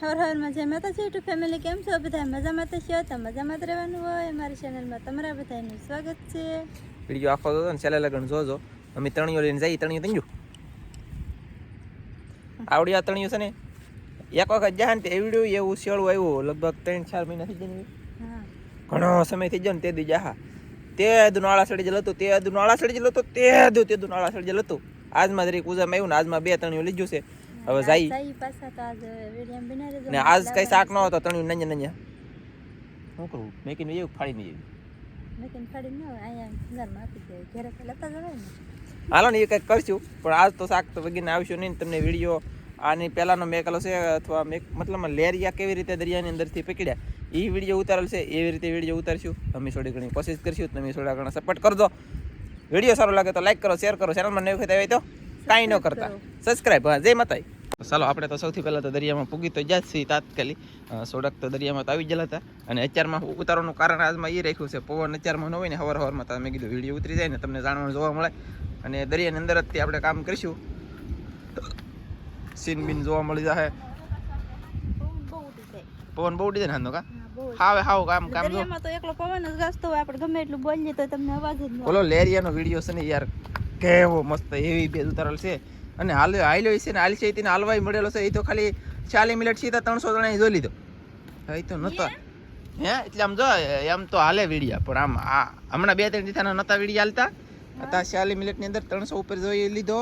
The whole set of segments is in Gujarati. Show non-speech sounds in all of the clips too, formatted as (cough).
હર હરમાં જય માતાજી યુટ્યુબ ફેમિલી કેમ છો? બધા મજામાં તો છો? તો મજામાં જ રહેવાનું હોય અમારી ચેનલમાં તમારા બધાનું સ્વાગત છે. વીડિયો આખો તો ને છેલ્લા લગ્ન જોજો. અમે ત્રણિયો લઈને જઈએ તણીઓ તંજુ આવડી આ ત્રણિયો છે ને એક વખત જાય ને તે વીડિયો એવું શેળું આવ્યું લગભગ ત્રણ ચાર મહિના થઈ જાય ઘણો સમય થઈ ગયો ને તે દી જાહા. તે દુ નાળા સડી જલ હતું તે દુ નાળા સડી જલ હતું તે દુ તે દુ નાળા સડી જલ હતું આજમાં જરીક પૂજામાં આવ્યું ને આજમાં બે ત્રણિયો લીધું છે. હવે જાય. ને આજ કઈ શાક ન હતો ત્રણ નંજ નંજ શું કરવું મેકીને એવું ફાડી નહીં મેકીને ફાડી ન અહીંયા ઘરમાં આપી દે. ઘરે લેતા જવાય ને. હાલો ને એ કંઈક કરશું પણ આજ તો શાક તો વગીને આવશું નહીં તમને વીડિયો આની પહેલાંનો મેકલો છે અથવા મેક મતલબ લેરિયા કેવી રીતે દરિયાની અંદરથી પકડ્યા એ વીડિયો ઉતારેલ છે એવી રીતે વીડિયો ઉતારશું. અમે થોડી ઘણી કોશિશ કરશું તમે થોડા ઘણા સપોર્ટ કરજો. વીડિયો સારો લાગે તો લાઈક કરો શેર કરો. ચેનલમાં નવી વખત આવી તો કાંઈ ન કરતા. સબસ્ક્રાઈબ હા જય માતાઈ ચાલો આપણે તો સૌથી પહેલાં તો દરિયામાં પૂગી તો જ્યાં છીએ તાત્કાલિક. સોડક તો દરિયામાં તો આવી ગયેલા હતા. અને અત્યારમાં ઉતારવાનું કારણ આજમાં એ રાખ્યું છે પવન અત્યારમાં ન હોય ને હવાર હવારમાં તો મેં કીધું વીડિયો ઉતરી જાય ને તમને જાણવાનું જોવા મળે. અને દરિયાની અંદર જ આપણે કામ કરીશું. સીન બીન જોવા મળી જશે પવન બહુ ઉડી જાય ને કા? હાવે હાવ કામ કામ જો. તો એકલો પવન જ ગાજતો હોય આપણે ગમે એટલું બોલીએ તો તમને અવાજ જ ન ઓલો લેરિયાનો વીડિયો છે ને યાર કેવો મસ્ત એવી બે ઉતારેલ છે. અને હાલ હાલ્યો છે ને હાલ છે તેને હાલવાય મળેલો છે. એ તો ખાલી ચાલી મિનિટ સીધા ત્રણસો જણા જોઈ લીધો. એ તો નતો હે? એટલે આમ જો એમ તો હાલે વીડિયા પણ આમ આ હમણાં બે ત્રણ દીથાના નતા વીડિયા હાલતા. હતા ચાલીસ મિનિટની અંદર ત્રણસો ઉપર જોઈ લીધો.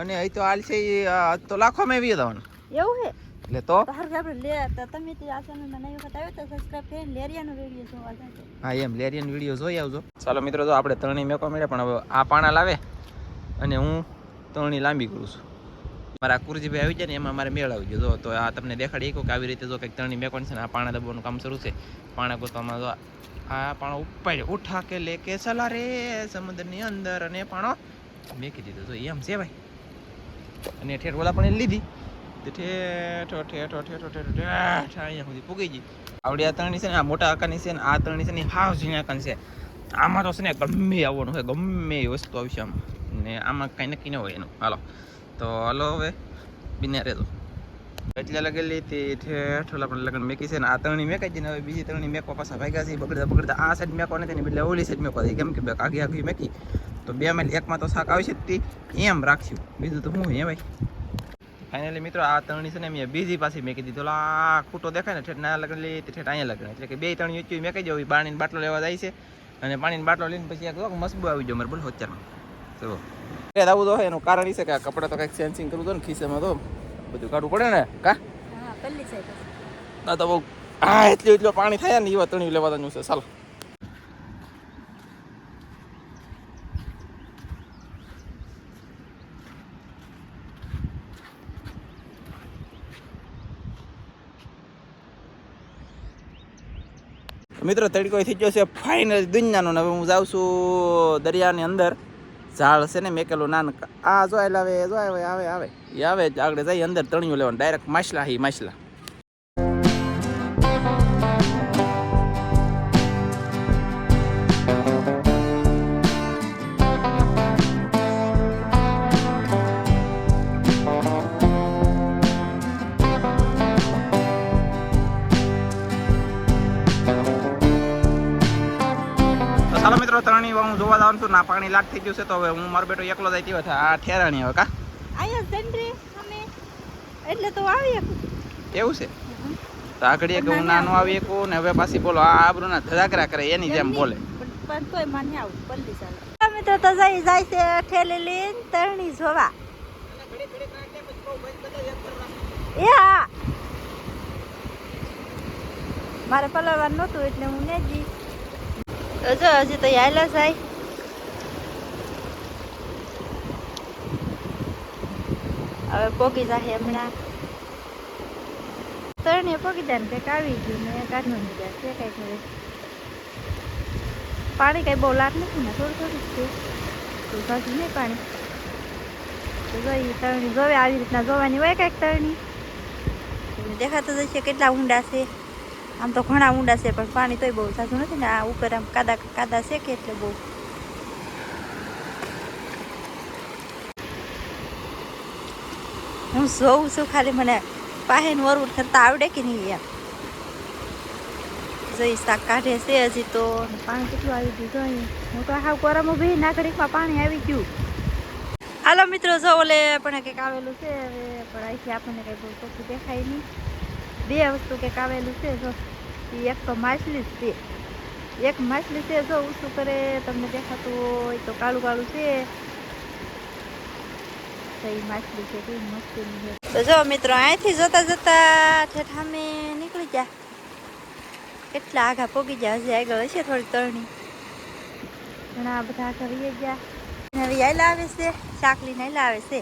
અને એ તો હાલ છે એ આ તો લાખોમાં એવી જવાનું. એવું છે? એટલે તો? તો હારું આપણે લે તો તમે તે આ ચેનલમાં વખત આવ્યો તો સબસ્ક્રાઇબ કરીને લેરિયાનો વીડિયો જોવા જાજો. હા એમ લેરિયન વીડિયો જોઈ આવજો. ચાલો મિત્રો જો આપણે ત્રણેય મેકો મળ્યા પણ હવે આ પાણા લાવે. અને હું ત્રણેય લાંબી કરું છું. મારા કુરજીભાઈ આવી જાય ને એમાં મારે મેળ આવી તો આ તમને દેખાડી એક કે આવી રીતે જો કંઈક ત્રણની મેકોન છે ને, આ પાણા દબાવવાનું કામ શરૂ છે. પાણા ગોતવામાં જો આ પાણો ઉપાડ્યો. ઉઠા કે લેકે સલા રે સમુદ્રની અંદર અને પાણો મેકી દીધો. તો એમ છે ભાઈ. અને ઠેઠ ઓલા પણ લીધી. ઠેઠો ઠેઠો ઠેઠો ઠેઠો અહીંયા સુધી પૂગી ગઈ. આવડી આ ત્રણની છે ને, આ મોટા આકારની છે ને, આ ત્રણની છે ને હાવ ઝીણા આકારની છે. આમાં તો છે ને ગમે આવવાનું હોય, ગમે વસ્તુ આવશે આમાં. ને આમાં કાંઈ નક્કી ન હોય એનું હાલો તો હાલો હવે બિના રહેતો એટલે લગેલી હતી ઠેઠોલા પણ લગન મેકી છે ને આ ત્રણની મેકાઈ છે હવે બીજી ત્રણની મેકવા પાછા ભાગ્યા છે બગડતા બગડતા આ સાઈડ મેકો નથી ને એટલે ઓલી સાઈડ મેકો હતી કેમ કે બે આગી આગી મેકી તો બે મેલ એકમાં તો શાક આવશે શકતી એમ રાખ્યું બીજું તો હું હે ભાઈ ફાઇનલી મિત્રો આ ત્રણની છે ને મેં બીજી પાછી મેકી દીધો ઓલા આ ખૂટો દેખાય ને ઠેઠ ના લગેલી તે ઠેઠ અહીંયા લગ્ન એટલે કે બે ત્રણ યુચ્યુ મેકાઈ જવું પાણીની બાટલો લેવા જાય છે અને પાણીની બાટલો લઈને પછી એક મસબુ આવી જાવ મારે બોલો હોચારમાં ચલો એ આવું તો એનું કારણ એ છે કે આ કપડાં તો કંઈક સેન્સિંગ કરવું તો ને ખિસ્સામાં તો બધું કાઢવું પડે ને. કા? ના તો બહુ હા એટલું એટલું પાણી થાય ને એવા તણી લેવાનું છે ચાલો. મિત્રો તડકો થઈ ગયો છે ફાઇનલ દુનિયાનો ને હવે હું જાઉં છું દરિયાની અંદર. ઝાડ છે ને, મેકેલું નાન આ જો એટલે આવે આવે આવે આવે. આવે આગળ જઈ અંદર તણિયું લેવાનું. ડાયરેક્ટ માછલા હી, માછલા. ચાલો મિત્રો ત્રણેય હું જોવા જવાનું છું ના પાણી લાગ થઈ ગયું છે તો હવે હું મારો બેટો એકલો જાય તેવા આ ઠેરાણી હવે કા? એટલે તો આવી એવું છે? તો આગળ એક હું નાનો આવી એકું ને હવે પાછી બોલો આ આબરૂના ધડાકરા કરે એની જેમ બોલે. પણ તોય માન્ય આવું પલ્લી ચાલે. મિત્રો તો જઈ જાય છે ઠેલી લઈને તરણી જોવા. એ હા. મારે પલળવાનું નહોતું એટલે હું ને જી તો જો હજી તો હાલા જાય હવે પોગી જાહે હમણાં તરણી પોગી જાય ને કંઈક આવી ગયું ને કાઢનું જાય તે કંઈક હવે પાણી કઈ બહુ લાટ નથી ને થોડું થોડું જ છે સાચું નહીં પાણી તો જોઈ તરણી જોવે આવી રીતના જોવાની હોય કંઈક તરણી દેખાતું જ છે કેટલા ઊંડા છે આમ તો ઘણા ઊંડા છે પણ પાણી તોય બહુ સાચું નથી ને આ ઉપર આમ કાદા કાદા છે કે એટલે બહુ. હું જોઉં છું ખાલી મને પાહેન વરવું કરતા આવડે કે નહીં એમ. જઈ શાક કાઢે છે હજી તો. પાણી કેટલું આવી ગયું જોઈએ હું તો હાવ કોરામાં ભાઈ નાગરિકમાં પાણી આવી ગયું. હાલો મિત્રો જો ઓલે પણ કંઈક આવેલું છે હવે પણ અહીંથી આપણને કંઈ બહુ ચોખ્ખું દેખાય નહીં. બે વસ્તુ કંઈક આવેલું છે જો. એક તો માછલી જ છે. એક માછલી છે જો ઊંચું કરે, તમને દેખાતું હોય તો કાળું કાળું છે. તો એ માછલી છે જોતા જોતા નીકળી ગયા. કેટલા આઘા પોગી ગયા, હજી આગળ હશે થોડી તરણી. ઘણા બધા આગળ રહી ગયા. આવે છે શાક લઈને આયલા આવે છે.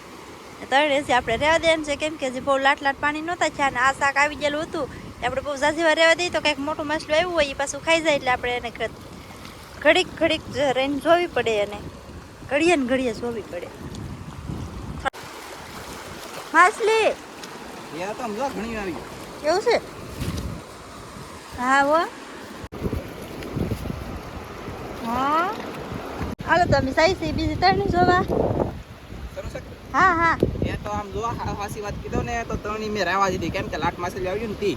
તરણે છે આપણે રહેવા દેવાનું છે, કેમ કે હજી બહુ લાટ લાટ પાણી નહોતા થયા અને આ શાક આવી ગયેલું હતું. આપણે બહુ ઝાઝીવાર રહેવા દઈએ તો કંઈક મોટું માછલું આવ્યું હોય એ પાછું ખાઈ જાય એટલે આપણે એને ઘડીક ઘડીક રહીને જોવી પડે એને ઘડીએ ને ઘડીએ જોવી પડે. માછલી! એવું છે? હા હો. હા. હાલો તમે સાઈ સી બીજી ત્રણ જોવા. હા હા. તો આમ જો હાસી વાત કીધો ને તો ત્રણની મેં રહેવા દીધી કેમ કે લાટ માછલી આવ્યું ને તી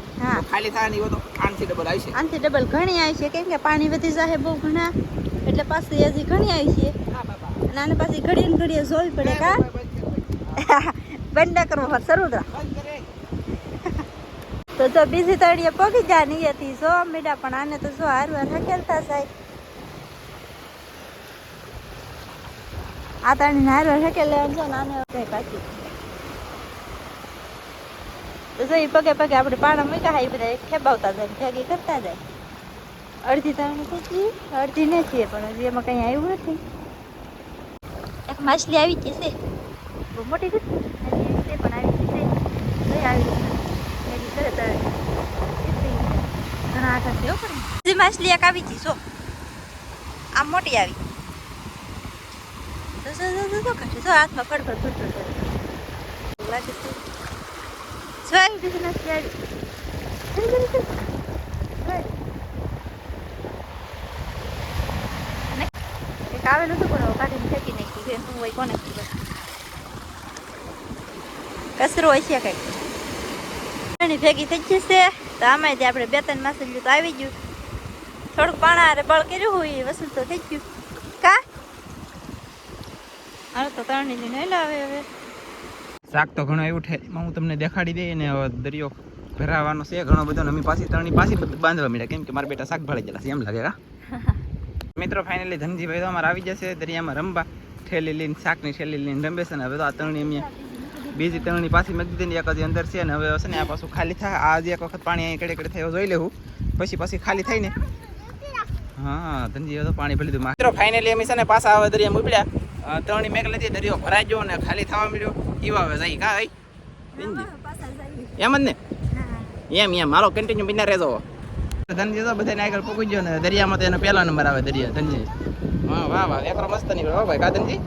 ખાલી થાય ને એવો તો આનથી ડબલ આવી છે. આનથી ડબલ ઘણી આવી છે. કેમ કે પાણી વધી જાય બહુ ઘણા એટલે પાછી હજી ઘણી આવી છે. અને આને પાછી ઘડીએ ને ઘડીએ જોવી પડે કા બંધ ન કરવો. બંધ કરે. તો જો બીજી તળીએ પગી જા નિયતી જો મેડા પણ આને તો જો હારું હાર હકેલતા સાહેબ આ તાણી હારું હાર હકેલે જો ને આને કઈ પાછી તો જો ઈ પગે પગે આપણે પાણા મૂક્યા હા એ બધા ખેબાવતા જાય ને ભેગી કરતા જાય. અડધી તાણી થઈ અડધી અડધી નથી પણ હજી એમાં કઈ આવ્યું નથી. એક માછલી આવી ગઈ છે. બહુ મોટી છે? પણ આવી જોઈ આવી એની કરે ઘણા આખા છે પણ. માછલી એક આવી ગઈ જો. આમ મોટી આવી. જો હાથમાં ફડફડ ફડફડ લાગે છે. એક આવેલું હતું પણ કાઢીને ફેંકી નાખ્યું છે શું હોય કોને ખબર કચરો છે કંઈક ભેગી થઈ જશે તો આમાં જે આપણે બે ત્રણ માસું તો આવી ગયું થોડુંક પાણા હારે બળ કર્યું હોય વસૂલ તો થઈ ગયું કા હાલો તો ત્રણ લઈને લાવે હવે શાક તો ઘણો એવું છે હું તમને દેખાડી દઈ ને હવે દરિયો ભરાવાનો છે. ઘણો બધો ને અમે પાછી ત્રણની પાછી બાંધવા મળ્યા કેમ કે મારા બેટા શાક ભાળી ગયેલા છે. એમ લાગે હા? (laughs) મિત્રો ફાઇનલી ધનજીભાઈ તો અમારે આવી જશે. દરિયામાં રમવા. ઠેલી લઈને શાકની ઠેલી લઈને રમે છે ને હવે તો આ ત્રણની અમે બીજી ત્રણની પાછી મેં દીધી એક હજી અંદર છે ને હવે હશે ને આ પાછું ખાલી થાય. આ એક વખત પાણી અહીં કડે કડે થયો જોઈ લેવું. પછી પછી ખાલી થાય ને. હા ધનજી તો પાણી ભરી દીધું. મિત્રો ફાઇનલી અમે છે ને પાછા હવે દરિયા ઉપડ્યા. ત્રણની મેઘ લીધી દરિયો ભરાઈ ગયો ને ખાલી થવા મળ્યો એવા હવે જઈ કા એમ જ ને એમ એમ મારો કન્ટિન્યુ બિના રહેજો. ધનજી તો બધાને આગળ ગયો ને દરિયામાં તો એનો પહેલો નંબર આવે દરિયા ધનજી. હા વાહ વાહ. એકરો મસ્ત નીકળ્યો હો ભાઈ. કા ધનજી?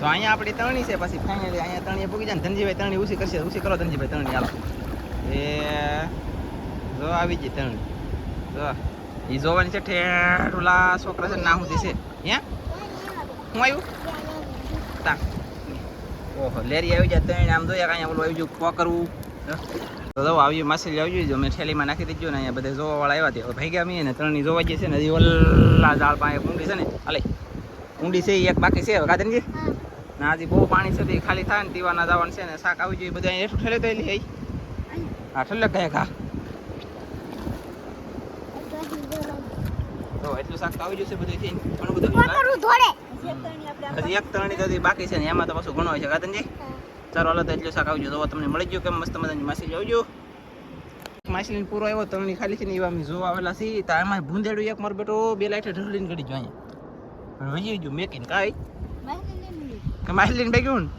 તો અહીંયા આપણી તણી છે પછી ફાઇનલી અહીંયા તણીએ પૂગી જાય ને ધનજીભાઈ તણી ઉસી કરશે. ઉસી કરો ધનજીભાઈ તણી હાલો. એ જો આવી ગઈ તણી જો. એ જોવાની છે ઠેઠ ઓલા છોકરા છે ના સુધી છે. હે? હું આવ્યું? તા ઓહો, લેરી આવી જાય ત્રણ, આમ જોઈએ કાંઈ ઓલું આવી ગયું પોકરવું તો જો, આવી માછલી આવી જોઈએ અમે થેલીમાં નાખી દીધું ને અહીંયા બધા જોવાવાળા આવ્યા હતા ભાઈ ગયા અમે ને ત્રણની જોવા જઈએ છે, ને હજી ઓલા ઝાડ પાસે ઊંડી છે ને, હાલે. ઊંડી છે એક બાકી છે કાદનજી ના હજી બહુ પાણી છે, તો ખાલી થાય ને દીવાના જવાનું છે, ને શાક આવી જોઈએ બધા અહીંયા ઠેલે થયેલી હા, ઠેલે કહે ખા તો એટલું શાક તો આવી જશે બધું થઈ ઘણું બધું? હજી એક તરણી તો બાકી છે ને એમાં તો પાછું ઘણો હોય છે. કાતનજી ચાલો હાલો તો એટલું શાક આવજો. તો તમને મળી ગયું કેમ? મસ્ત મજાની માછલી. આવજો. માછલી પૂરો આવ્યો તરણી ખાલી છે ને એવા અમે જોવા આવેલા છીએ. તો એમાં ભૂંદેડું એક મારો બેટો બે લાઈટે ઢળીને ગળી ગયો અહીંયા. પણ વહી ગયું મેકીને કાંઈ. માછલીને ભાઈ ગયું ને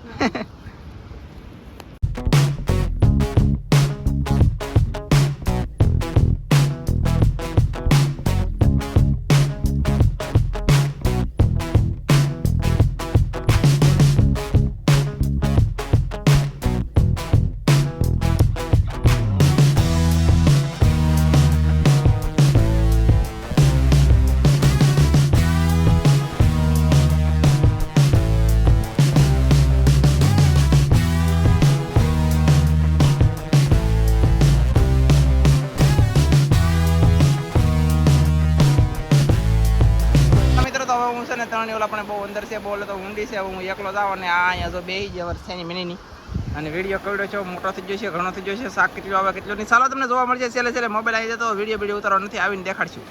તરણી ઓલા પણ બહુ અંદર છે બહુ તો ઊંડી છે હું એકલો જાવ અને આ અહીંયા જો બે જ વર્ષ છે મિનીની. અને વીડિયો કરડ્યો છે મોટો થઈ ગયો છે ઘણો થઈ ગયો છે શાક કેટલું આવે કેટલું નહીં. ચાલો તમને જોવા મળશે છેલ્લે છેલ્લે. મોબાઈલ આવી જતો વીડિયો વીડિયો ઉતારો નથી આવીને દેખાડશું.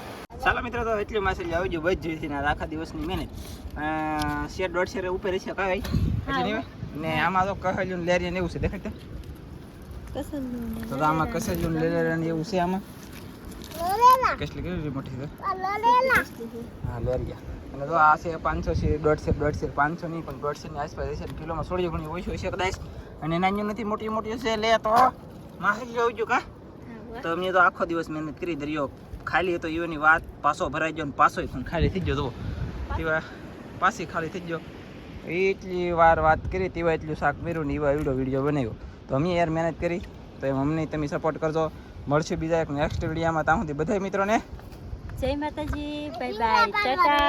ચાલો મિત્રો તો એટલી માછલી આવી ગયું બધી જોઈતી ને આખા દિવસની મહેનત. શેર દોઢ શેર ઉપર છે કાંઈ? ને આમાં તો કહેલું લેરિયા ને એવું છે દેખાય તો. આમાં કસેલું લેરિયા ને એવું છે આમાં? કેટલી કેટલી મોટી છે? હા લેરિયા. અને તો આ છે પાંચસો છે દોઢસો દોઢસો પાંચસો નહીં પણ દોઢસો ની આસપાસ હશે કિલોમાં સોળીઓ ઘણી ઓછી હશે કદાચ. અને નાની નથી મોટી મોટી હશે લે તો. માહિતી આવી ગયું કા? તો અમે તો આખો દિવસ મહેનત કરી દરિયો ખાલી હતો એની વાત પાસો ભરાઈ ગયો ને પાસો પણ ખાલી થઈ ગયો તો તેવા પાછી ખાલી થઈ ગયો. એટલી વાર વાત કરી તેવા એટલું શાક મેર્યું ને એવા એવડો વીડિયો બનાવ્યો. તો અમે યાર મહેનત કરી તો એમ અમને તમે સપોર્ટ કરજો. મળશે બીજા એક નેક્સ્ટ વિડીયામાં ત્યાં સુધી. બધા મિત્રોને. જય માતાજી બાય બાય ટાટા.